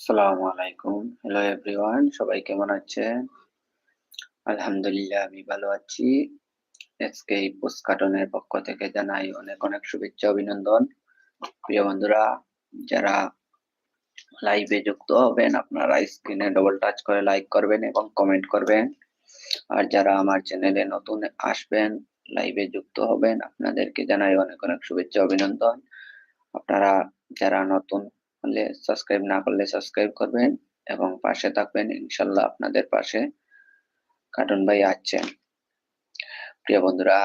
আসসালামু আলাইকুম। Hello everyone সবাই কেমন আছেন? আলহামদুলিল্লাহ, আমি ভালো আছি। আজকে এই পোস্টকার্টনের পক্ষ থেকে জানাই অনেক অনেক শুভেচ্ছা, অভিনন্দন। প্রিয় বন্ধুরা, যারা লাইভে যুক্ত হবেন, আপনারা স্ক্রিনে ডবল টাচ করে লাইক করবেন এবং কমেন্ট করবেন। আর যারা আমার চ্যানেলে নতুন আসবেন লাইভে যুক্ত হবেন, আপনাদেরকে জানাই অনেক অনেক শুভেচ্ছা, অভিনন্দন। আপনারা যারা নতুন হলে সাবস্ক্রাইব না করলে সাবস্ক্রাইব করবেন এবং পাশে থাকবেন ইনশাল্লাহ আপনাদের পাশে। কার্টুন ভাই আছেন প্রিয় বন্ধুরা,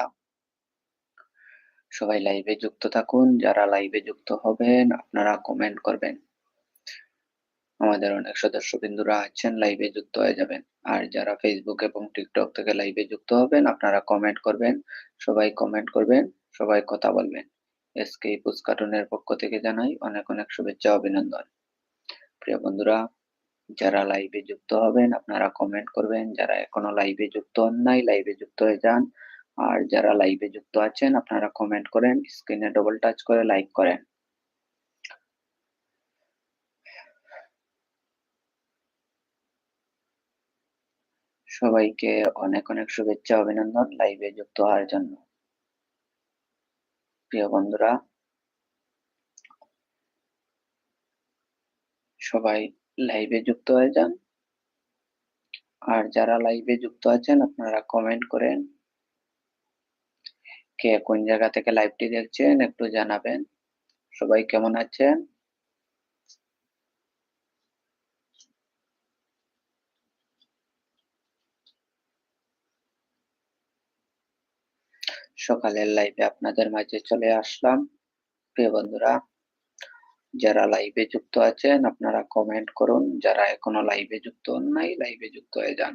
সবাই লাইভে যুক্ত থাকুন। যারা লাইভে যুক্ত হবেন, আপনারা কমেন্ট করবেন। আমাদের অনেক সদস্য বিন্দুরা আছেন লাইভে যুক্ত হয়ে যাবেন। আর যারা ফেসবুক এবং টিকটক থেকে লাইভে যুক্ত হবেন, আপনারা কমেন্ট করবেন। সবাই কমেন্ট করবেন, সবাই কথা বলবেন। এসকে পুস কার্টুনের পক্ষ থেকে জানাই অনেক অনেক শুভেচ্ছা অভিনন্দন। প্রিয় বন্ধুরা, যারা লাইভে যুক্ত হবেন, আপনারা কমেন্ট করবেন। যারা এখনও লাইভে যুক্ত হন নাই লাইভে যুক্ত হয়ে যান। আর যারা লাইভে যুক্ত আছেন, আপনারা কমেন্ট করেন স্ক্রিনে ডবল টাচ করে লাইক করেন। সবাইকে অনেক অনেক শুভেচ্ছা অভিনন্দন লাইভে যুক্ত হওয়ার জন্য। প্রিয় বন্ধুরা। সবাই লাইভে যুক্ত হয়ে যান। আর যারা লাইভে যুক্ত আছেন, আপনারা কমেন্ট করেন কে কোন জায়গা থেকে লাইভটি দেখছেন, একটু জানাবেন। সবাই কেমন আছেন? সকালের লাইভে আপনাদের মাঝে চলে আসলাম। প্রিয় বন্ধুরা, যারা লাইভে যুক্ত আছেন, আপনারা কমেন্ট করুন। যারা এখনও লাইভে যুক্ত হন নাই লাইভে যুক্ত হয়ে যান।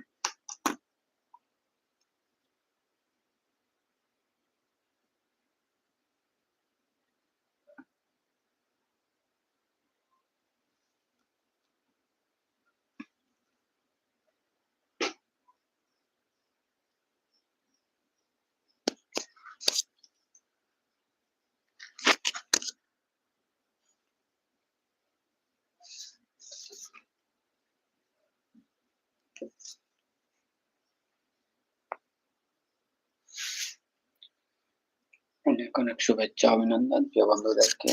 অনেক অনেক শুভেচ্ছা অভিনন্দন প্রিয় বন্ধুদেরকে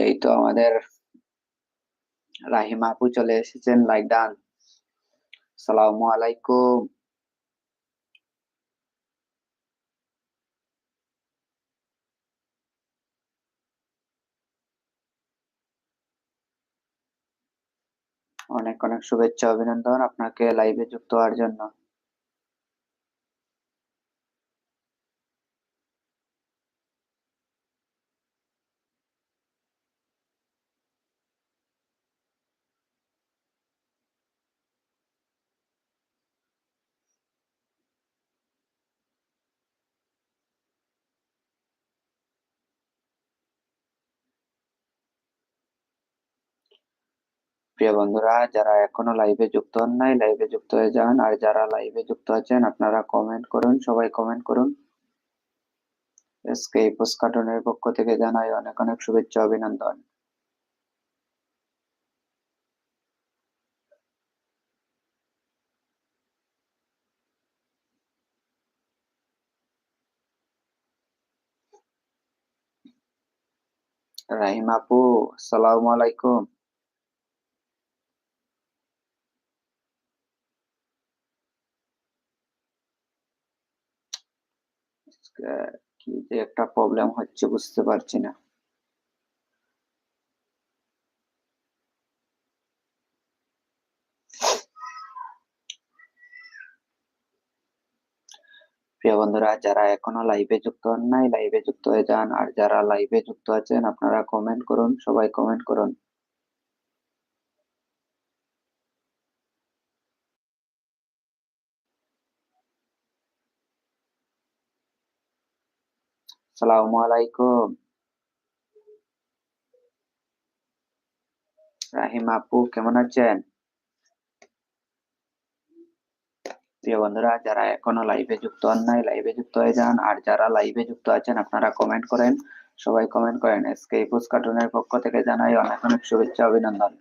এই তো আমাদের রাহিমা আপু চলে এসেছেন লাইক ডান। সালামু আলাইকুম। অনেক অনেক শুভেচ্ছা, অভিনন্দন আপনাকে লাইভে যুক্ত হওয়ার জন্য। প্রিয় বন্ধুরা, যারা এখনও লাইভে যুক্ত হন নাই লাইভে যুক্ত হয়ে যান। আর যারা লাইভে যুক্ত আছেন, আপনারা কমেন্ট করুন, সবাই কমেন্ট করুন। এসকে পোস্টকার্টনের পক্ষ থেকে জানাই অনেক অনেক শুভেচ্ছা, অভিনন্দন। রাহিম আপু সালামু আলাইকুম। কি যে একটা প্রবলেম হচ্ছে বুঝতে পারছি না। প্রিয় বন্ধুরা, যারা এখনও লাইভে যুক্ত হন নাই লাইভে যুক্ত হয়ে যান। আর যারা লাইভে যুক্ত আছেন, আপনারা কমেন্ট করুন, সবাই কমেন্ট করুন। সালামু আলাইকুম রাহিম আপু কেমন আছেন? প্রিয় বন্ধুরা, যারা এখনও লাইভে যুক্ত হন নাই লাইভে যুক্ত হয়ে যান। আর যারা লাইভে যুক্ত আছেন, আপনারা কমেন্ট করেন। সবাই কমেন্ট করেন। এসকে ইপুস কার্টুনের পক্ষ থেকে জানাই অনেক অনেক শুভেচ্ছা, অভিনন্দন।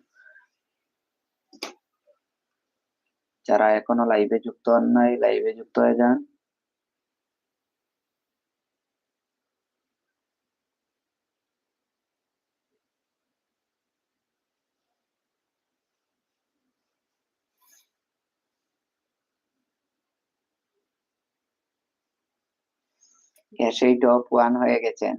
যারা এখনও লাইভে যুক্ত হন নাই লাইভে যুক্ত হয়ে যান। এসেই টপ ওয়ান হয়ে গেছেন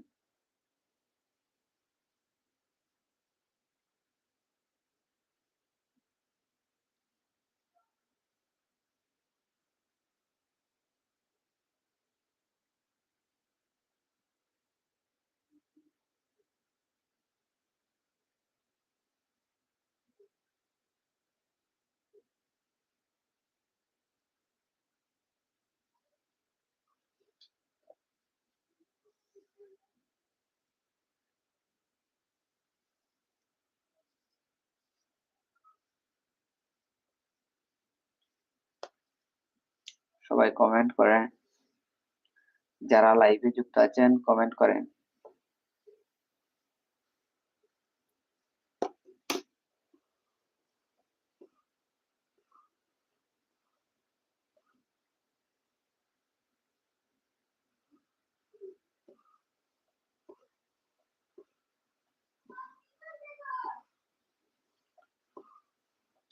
সবাই কমেন্ট করেন। যারা লাইভে যুক্ত আছেন কমেন্ট করেন।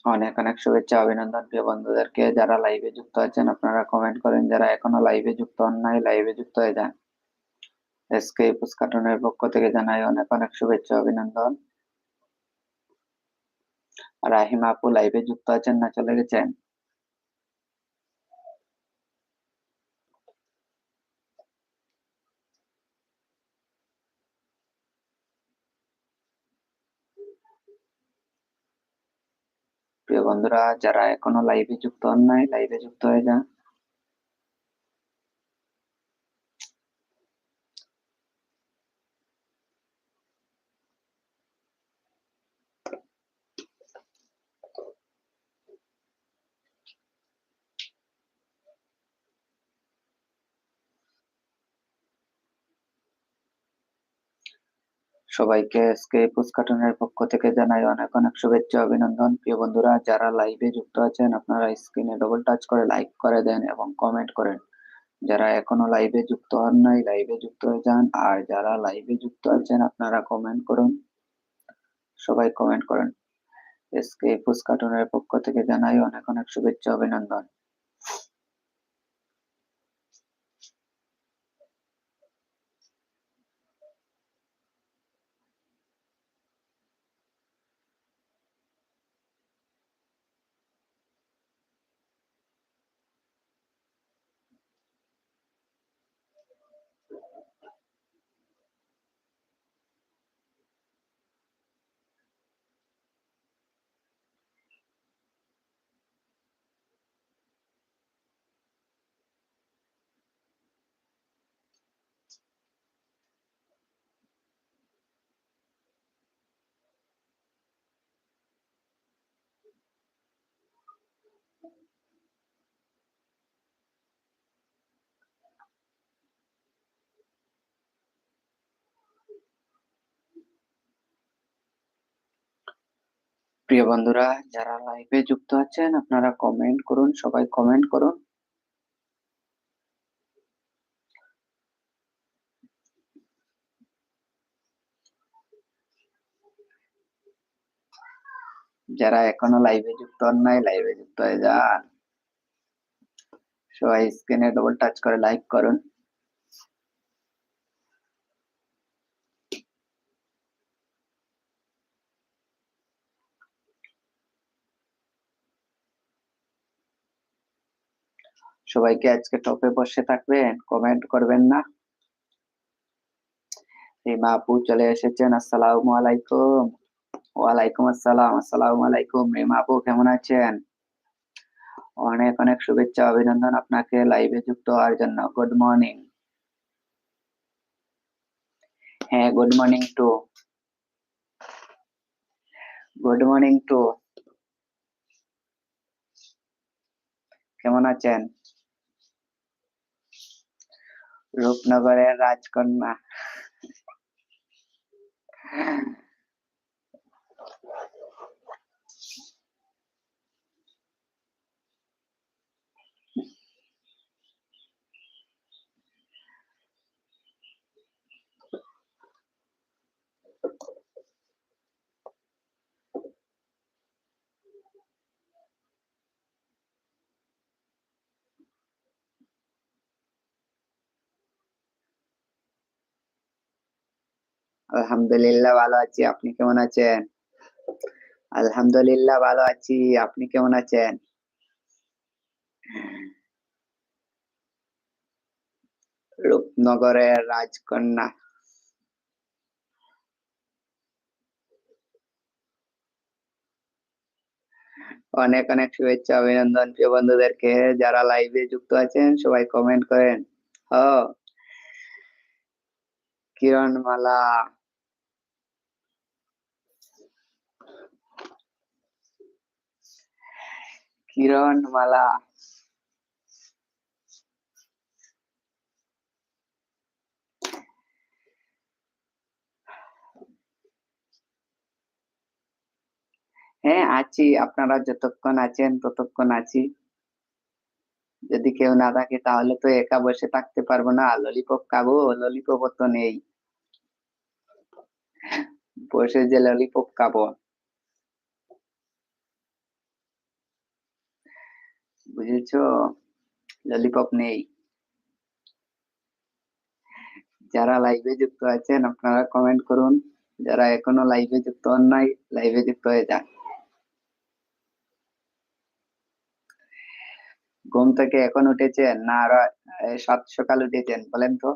অনেক অনেক শুভেচ্ছা, অভিনন্দন প্রিয় বন্ধুদেরকে। যারা লাইভে যুক্ত আছেন, আপনারা কমেন্ট করেন, যারা এখনও লাইভে যুক্ত হন নাই লাইভে যুক্ত হয়ে যান। এসকে পুস্কাটনের পক্ষ থেকে জানাই অনেক অনেক শুভেচ্ছা, অভিনন্দন। রাহিম আপু লাইভে যুক্ত আছেন না, চলে গেছেন প্রিয় বন্ধুরা যারা এখনও লাইভে যুক্ত হন নাই লাইভে যুক্ত হয়ে যান। সবাইকে এসকে পুস্কাটনের পক্ষ থেকে জানাই অনেক অনেক শুভেচ্ছা, অভিনন্দন। প্রিয় বন্ধুরা, যারা লাইভে যুক্ত আছেন, আপনারা স্ক্রিনে ডবল টাচ করে লাইক করে দেন এবং কমেন্ট করেন। যারা এখনও লাইভে যুক্ত হন নাই লাইভে যুক্ত হয়ে যান। আর যারা লাইভে যুক্ত আছেন, আপনারা কমেন্ট করুন। সবাই কমেন্ট করেন। এসকে পুস্কাটনের পক্ষ থেকে জানাই অনেক অনেক শুভেচ্ছা, অভিনন্দন। প্রিয় বন্ধুরা, যারা লাইভে যুক্ত আছেন, আপনারা কমেন্ট করুন, সবাই কমেন্ট করুন। যারা এখনও লাইভে যুক্ত হন নাই লাইভে যুক্ত হয়ে যান। সবাই স্ক্রিনে ডবল টাচ করে লাইক করুন। সবাইকে আজকে টপে বসে থাকবেন কমেন্ট করবেন না। রিমা আপু চলে এসেছেন, আসসালামু আলাইকুম। ওয়ালাইকুম আসসালাম, আসসালামু আলাইকুম। রিমা আপু কেমন আছেন? অনেক অনেক শুভেচ্ছা, অভিনন্দন আপনাকে লাইভে যুক্ত হওয়ার জন্য। গুড মর্নিং হ্যাঁ good morning too good morning too কেমন আছেন? রূপনগরের রাজকন্যা আলহামদুলিল্লাহ ভালো আছি। আপনি কেমন আছেন? আলহামদুলিল্লাহ ভালো আছি। আপনি কেমন আছেন? রূপনগরের রাজকন্যা। অনেক অনেক শুভেচ্ছা, অভিনন্দন প্রিয় বন্ধুদেরকে। যারা লাইভে যুক্ত আছেন, সবাই কমেন্ট করেন। ও কিরণ কিরণ মালা। হ্যাঁ আছি। আপনারা যতক্ষণ আছেন, ততক্ষণ আছি। যদি কেউ না থাকে, তাহলে তো একা বসে থাকতে পারব না। ললিপপ খাব ললিপপ তো নেই। বসে যে ললিপপ খাব। বুঝেছ? ললিপপ নেই। যারা লাইভে যুক্ত আছেন, আপনারা কমেন্ট করুন। যারা এখনও লাইভে যুক্ত হন নাই লাইভে যুক্ত হয়ে যান। ঘুম থেকে এখন উঠেছেন? না, আরও সাত সকাল উঠেছেন, বলেন তো।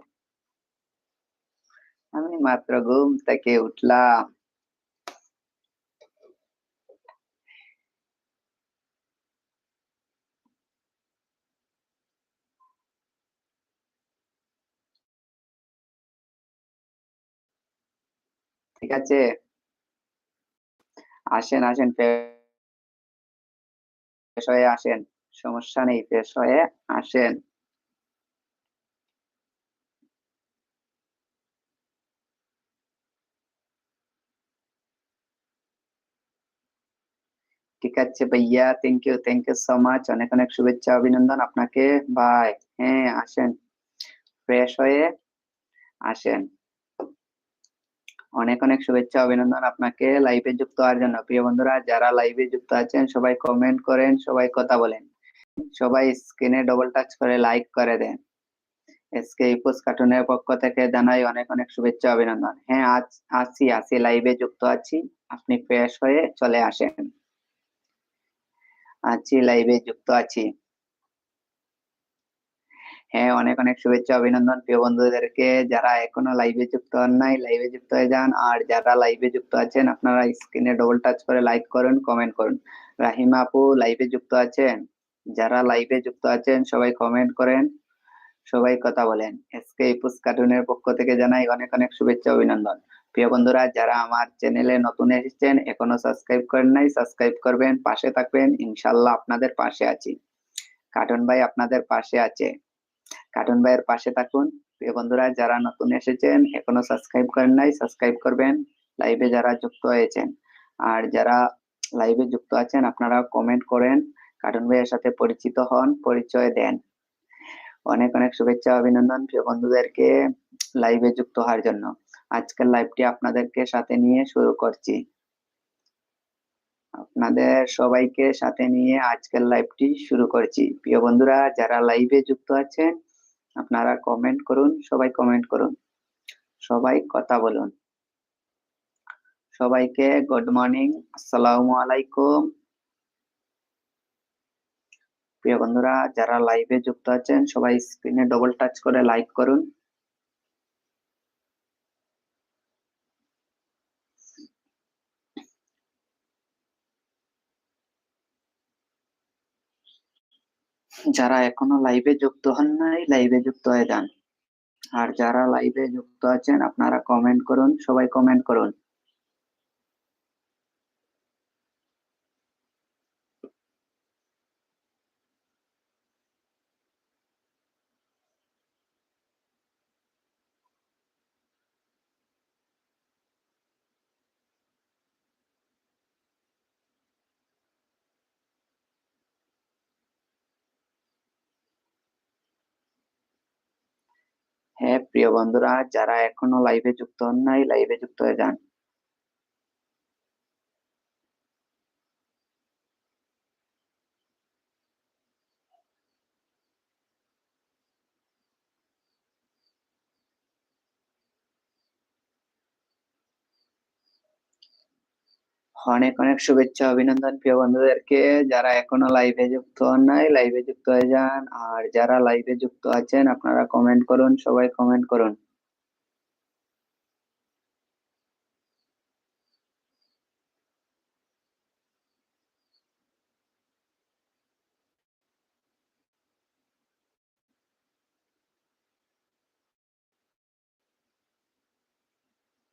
আমি মাত্র ঘুম থেকে উঠলাম। ঠিক আছে? আসেন আসেন ফ্রেশ হয়ে আসেন। সমস্যা নেই ফ্রেশ হয়ে আসেন। ঠিক আছে ভাইয়া thank you thank you so much অনেক অনেক শুভেচ্ছা, অভিনন্দন আপনাকে। বাই হ্যাঁ আসেন। ফ্রেশ হয়ে আসেন। অনেক অনেক শুভেচ্ছা, অভিনন্দন আপনাকে লাইভে যুক্ত হওয়ার জন্য। প্রিয় বন্ধুরা, যারা লাইভে যুক্ত আছেন, সবাই কমেন্ট করেন, সবাই কথা বলেন। সবাই স্ক্রিনে ডবল টাচ করে লাইক করে দেন। এসকে ইপোস কার্টুনের পক্ষ থেকে জানাই অনেক অনেক শুভেচ্ছা, অভিনন্দন। হ্যাঁ আজ আছি আছি লাইভে যুক্ত আছি। আপনি ফ্রেশ হয়ে চলে আসেন। আছি লাইভে যুক্ত আছি। হ্যাঁ অনেক অনেক শুভেচ্ছা, অভিনন্দন প্রিয় বন্ধুদেরকে। যারা এখনও লাইভে যুক্ত হন নাই লাইভে যুক্ত হয়ে যান। আর যারা লাইভে যুক্ত আছেন, আপনারা স্ক্রিনে ডবল টাচ করে লাইক করুন কমেন্ট করুন। রাহিমা আপু লাইভে যুক্ত আছেন? যারা লাইভে যুক্ত আছেন, সবাই কমেন্ট করেন। সবাই কথা বলেন। এসকে ইপুস কার্টুনের পক্ষ থেকে জানাই অনেক অনেক শুভেচ্ছা, অভিনন্দন। প্রিয় বন্ধুরা, যারা আমার চ্যানেলে নতুন এসেছেন, এখনও সাবস্ক্রাইব করেন নাই সাবস্ক্রাইব করবেন, পাশে থাকবেন। ইনশাল্লাহ আপনাদের পাশে আছি। কার্টুন ভাই আপনাদের পাশে আছে। কার্টুন ভাইয়ের পাশে থাকুন। প্রিয় বন্ধুরা, যারা নতুন এসেছেন, এখনও সাবস্ক্রাইব করেন নাই সাবস্ক্রাইব করবেন। লাইভে যারা যুক্ত হয়েছেন। আর যারা লাইভে যুক্ত আছেন, আপনারা কমেন্ট করেন। কার্টুন ভাইয়ের সাথে পরিচিত হন, পরিচয় দেন। অনেক অনেক শুভেচ্ছা, অভিনন্দন প্রিয় বন্ধুদেরকে লাইভে যুক্ত হওয়ার জন্য। আজকের লাইভটি আপনাদেরকে সাথে নিয়ে শুরু করছি। আপনাদের সবাইকে সাথে নিয়ে আজকের লাইভটি শুরু করছি। প্রিয় বন্ধুরা, যারা লাইভে যুক্ত আছেন আপনারা কমেন্ট করুন, সবাই কমেন্ট করুন। সবাই কথা বলুন। সবাইকে গুড মর্নিং আসসালামু আলাইকুম। প্রিয় বন্ধুরা, যারা লাইভে যুক্ত আছেন, সবাই স্ক্রিনে ডবল টাচ করে লাইক করুন। যারা এখনও লাইভে যুক্ত হন নাই লাইভে যুক্ত হয়ে যান। আর যারা লাইভে যুক্ত আছেন, আপনারা কমেন্ট করুন, সবাই কমেন্ট করুন। হ্যাঁ প্রিয় বন্ধুরা যারা এখনও লাইভে যুক্ত হন নাই লাইভে যুক্ত হয়ে যান। অনেক অনেক শুভেচ্ছা, অভিনন্দন প্রিয় বন্ধুদেরকে। যারা এখনও লাইভে যুক্ত হন নাই লাইভে যুক্ত হয়ে যান। আর যারা লাইভে যুক্ত আছেন, আপনারা কমেন্ট করুন, সবাই কমেন্ট করুন।